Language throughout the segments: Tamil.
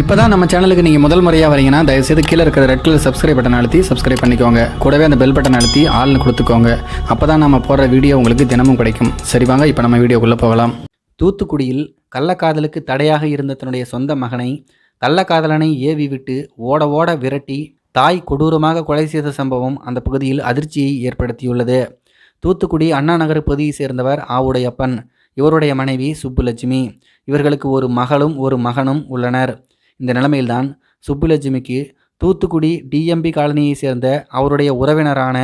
இப்போ தான் நம்ம சேனலுக்கு நீங்கள் முதல் முறையாக வரீங்கன்னா தயவுசெய்து கீழே இருக்கிற ரெட் கலர் சப்ஸ்கிரைப் பட்டன் அழுத்தி சப்ஸ்கிரைப் பண்ணிக்கோங்க. கூடவே அந்த பெல் பட்டன் அழுத்தி ஆள்னு கொடுத்துக்கோங்க. அப்போ தான் நம்ம போடுற வீடியோ உங்களுக்கு தினமும் கிடைக்கும். சரி வாங்க இப்போ நம்ம வீடியோக்குள்ளே போகலாம். தூத்துக்குடியில் கள்ளக்காதலுக்கு தடையாக இருந்த தன்னுடைய சொந்த மகனை கள்ளக்காதலனை ஏவி விட்டு ஓட ஓட விரட்டி தாய் கொடூரமாக கொலை செய்த சம்பவம் அந்த பகுதியில் அதிர்ச்சியை ஏற்படுத்தியுள்ளது. தூத்துக்குடி அண்ணா நகர் பகுதியை சேர்ந்தவர் ஆவுடையப்பன். இவருடைய மனைவி சுப்புலட்சுமி. இவர்களுக்கு ஒரு மகளும் ஒரு மகனும் உள்ளனர். இந்த நிலைமையில்தான் சுப்புலட்சுமிக்கு தூத்துக்குடி டிஎம்பி காலனியை சேர்ந்த அவருடைய உறவினரான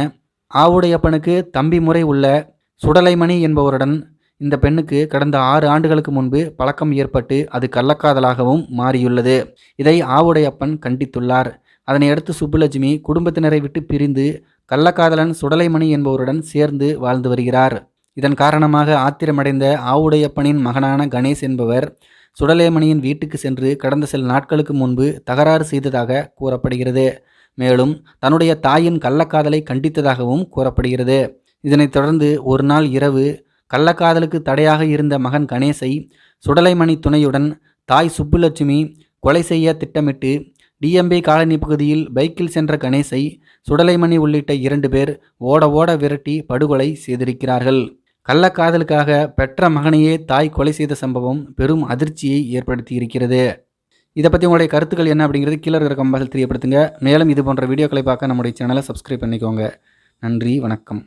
ஆவுடையப்பனுக்கு தம்பி முறை உள்ள சுடலைமணி என்பவருடன் இந்த பெண்ணுக்கு கடந்த ஆறு ஆண்டுகளுக்கு முன்பு பழக்கம் ஏற்பட்டு அது கள்ளக்காதலாகவும் மாறியுள்ளது. இதை ஆவுடையப்பன் கண்டித்துள்ளார். அதனையடுத்து சுப்புலட்சுமி குடும்பத்தினரை விட்டு பிரிந்து கள்ளக்காதலன் சுடலைமணி என்பவருடன் சேர்ந்து வாழ்ந்து வருகிறார். இதன் காரணமாக ஆத்திரமடைந்த ஆவுடையப்பனின் மகனான கணேஷ் என்பவர் சுடலேமணியின் வீட்டுக்கு சென்று கடந்த சில நாட்களுக்கு முன்பு தகராறு செய்ததாக கூறப்படுகிறது. மேலும் தன்னுடைய தாயின் கள்ளக்காதலை கண்டித்ததாகவும் கூறப்படுகிறது. இதனைத் தொடர்ந்து ஒரு நாள் இரவு கள்ளக்காதலுக்கு தடையாக இருந்த மகன் கணேசை சுடலைமணி துணையுடன் தாய் சுப்புலட்சுமி கொலை செய்ய திட்டமிட்டு டிஎம்பி காலனி பகுதியில் பைக்கில் சென்ற கணேசை சுடலைமணி உள்ளிட்ட இரண்டு பேர் ஓட ஓட விரட்டி படுகொலை செய்திருக்கிறார்கள். கள்ளக்காதலுக்காக பெற்ற மகனையே தாய் கொலை செய்த சம்பவம் பெரும் அதிர்ச்சியை ஏற்படுத்தி இருக்கிறது இதை பற்றி உங்களுடைய கருத்துக்கள் என்ன அப்படிங்கிறது கீழே இருக்கிற கம்பாசில் தெரியப்படுத்துங்க. மேலும் இது போன்ற வீடியோக்களை பார்க்க நம்முடைய சேனலை சப்ஸ்கிரைப் பண்ணிக்கோங்க. நன்றி வணக்கம்.